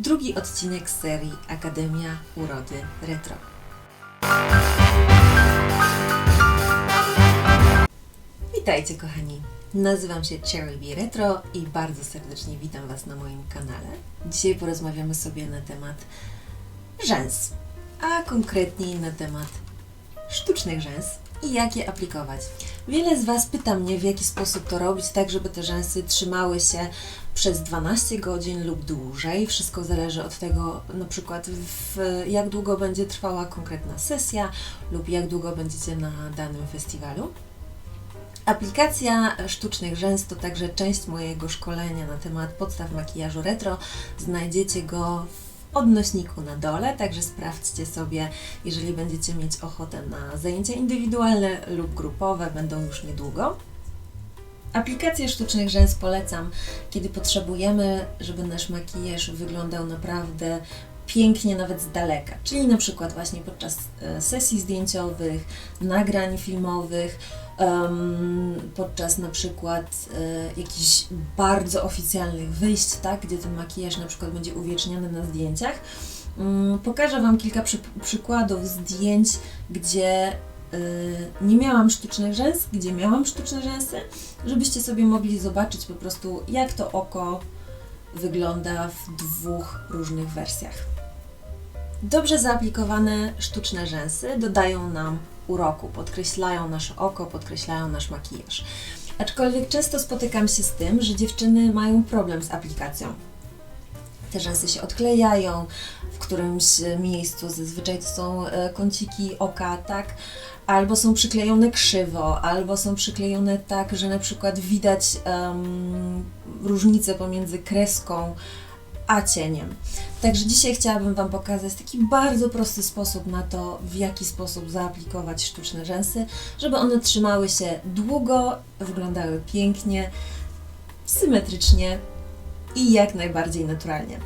drugi odcinek serii Akademia Urody Retro. Witajcie kochani, nazywam się Cherry B Retro i bardzo serdecznie witam Was na moim kanale. Dzisiaj porozmawiamy sobie na temat rzęs, a konkretniej na temat sztucznych rzęs i jak je aplikować. Wiele z Was pyta mnie, w jaki sposób to robić, tak żeby te rzęsy trzymały się przez 12 godzin lub dłużej. Wszystko zależy od tego, na przykład w, jak długo będzie trwała konkretna sesja lub jak długo będziecie na danym festiwalu. Aplikacja sztucznych rzęs to także część mojego szkolenia na temat podstaw makijażu retro. Znajdziecie go w odnośniku na dole, także sprawdźcie sobie, jeżeli będziecie mieć ochotę na zajęcia indywidualne lub grupowe, będą już niedługo. Aplikację sztucznych rzęs polecam, kiedy potrzebujemy, żeby nasz makijaż wyglądał naprawdę pięknie nawet z daleka, czyli na przykład właśnie podczas e, sesji zdjęciowych, nagrań filmowych, podczas na przykład e, jakichś bardzo oficjalnych wyjść, tak, gdzie ten makijaż na przykład będzie uwieczniany na zdjęciach. Mm, Pokażę Wam kilka przy, przykładów zdjęć, gdzie y, nie miałam sztucznych rzęs, gdzie miałam sztuczne rzęsy, żebyście sobie mogli zobaczyć po prostu, jak to oko wygląda w dwóch różnych wersjach. Dobrze zaaplikowane sztuczne rzęsy dodają nam uroku, podkreślają nasze oko, podkreślają nasz makijaż. Aczkolwiek często spotykam się z tym, że dziewczyny mają problem z aplikacją. Te rzęsy się odklejają w którymś miejscu, zazwyczaj to są e, kąciki oka, tak? Albo są przyklejone krzywo, albo są przyklejone tak, że na przykład widać em, różnicę pomiędzy kreską a cieniem. Także dzisiaj chciałabym Wam pokazać taki bardzo prosty sposób na to, w jaki sposób zaaplikować sztuczne rzęsy, żeby one trzymały się długo, wyglądały pięknie, symetrycznie i jak najbardziej naturalnie.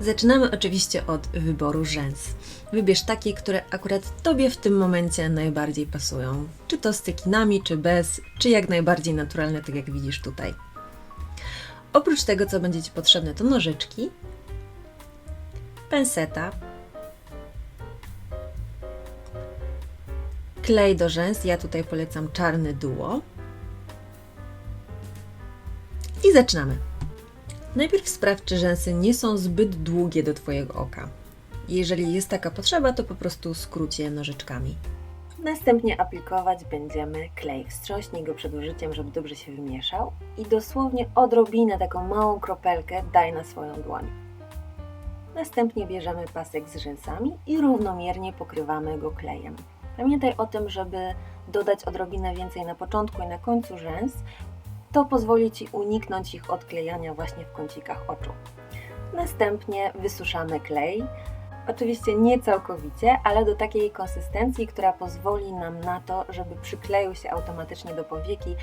Zaczynamy oczywiście od wyboru rzęs. Wybierz takie, które akurat Tobie w tym momencie najbardziej pasują. Czy to z cekinami, czy bez, czy jak najbardziej naturalne, tak jak widzisz tutaj. Oprócz tego, co będzie Ci potrzebne, to nożyczki, penseta, klej do rzęs. Ja tutaj polecam czarny duo. I zaczynamy. Najpierw sprawdź, czy rzęsy nie są zbyt długie do Twojego oka. Jeżeli jest taka potrzeba, to po prostu skróć je nożyczkami. Następnie aplikować będziemy klej. Wstrząśnij go przed użyciem, żeby dobrze się wymieszał i dosłownie odrobinę, taką małą kropelkę daj na swoją dłoń. Następnie bierzemy pasek z rzęsami i równomiernie pokrywamy go klejem. Pamiętaj o tym, żeby dodać odrobinę więcej na początku i na końcu rzęs. To pozwoli Ci uniknąć ich odklejania właśnie w kącikach oczu. Następnie wysuszamy klej. Oczywiście nie całkowicie, ale do takiej konsystencji, która pozwoli nam na to, żeby przykleił się automatycznie do powieki,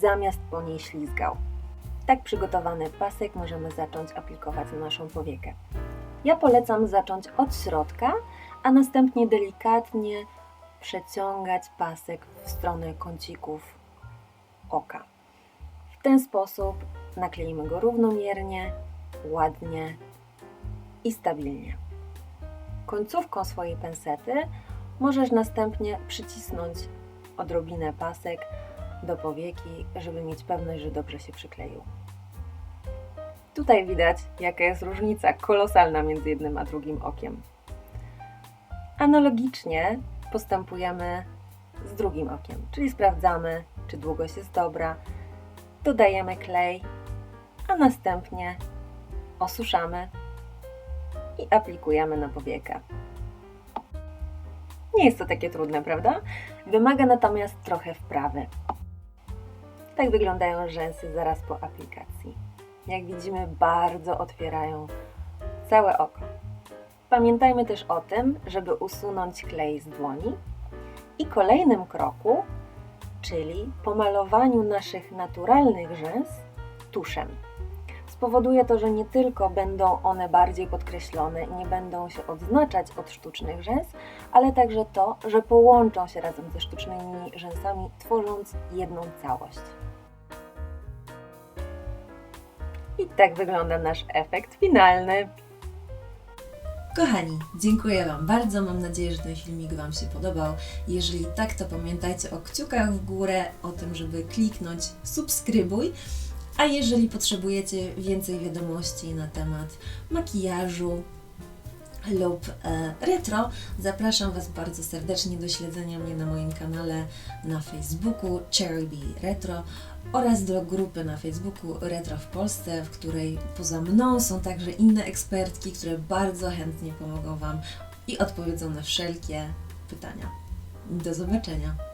zamiast po niej ślizgał. Tak przygotowany pasek możemy zacząć aplikować na naszą powiekę. Ja polecam zacząć od środka, a następnie delikatnie przeciągać pasek w stronę kącików oka. W ten sposób nakleimy go równomiernie, ładnie i stabilnie. Końcówką swojej pensety możesz następnie przycisnąć odrobinę pasek do powieki, żeby mieć pewność, że dobrze się przykleił. Tutaj widać, jaka jest różnica kolosalna między jednym a drugim okiem. Analogicznie postępujemy z drugim okiem, czyli sprawdzamy, czy długość jest dobra, dodajemy klej, a następnie osuszamy i aplikujemy na powiekę. Nie jest to takie trudne, prawda? Wymaga natomiast trochę wprawy. Tak wyglądają rzęsy zaraz po aplikacji. Jak widzimy, bardzo otwierają całe oko. Pamiętajmy też o tym, żeby usunąć klej z dłoni i kolejnym kroku, czyli pomalowaniu naszych naturalnych rzęs tuszem. Spowoduje to, że nie tylko będą one bardziej podkreślone i nie będą się odznaczać od sztucznych rzęs, ale także to, że połączą się razem ze sztucznymi rzęsami, tworząc jedną całość. I tak wygląda nasz efekt finalny. Kochani, dziękuję Wam bardzo. Mam nadzieję, że ten filmik Wam się podobał. Jeżeli tak, to pamiętajcie o kciukach w górę, o tym, żeby kliknąć subskrybuj. A jeżeli potrzebujecie więcej wiadomości na temat makijażu lub e, retro, zapraszam Was bardzo serdecznie do śledzenia mnie na moim kanale na Facebooku Cherry Retro oraz do grupy na Facebooku Retro w Polsce, w której poza mną są także inne ekspertki, które bardzo chętnie pomogą Wam i odpowiedzą na wszelkie pytania. Do zobaczenia!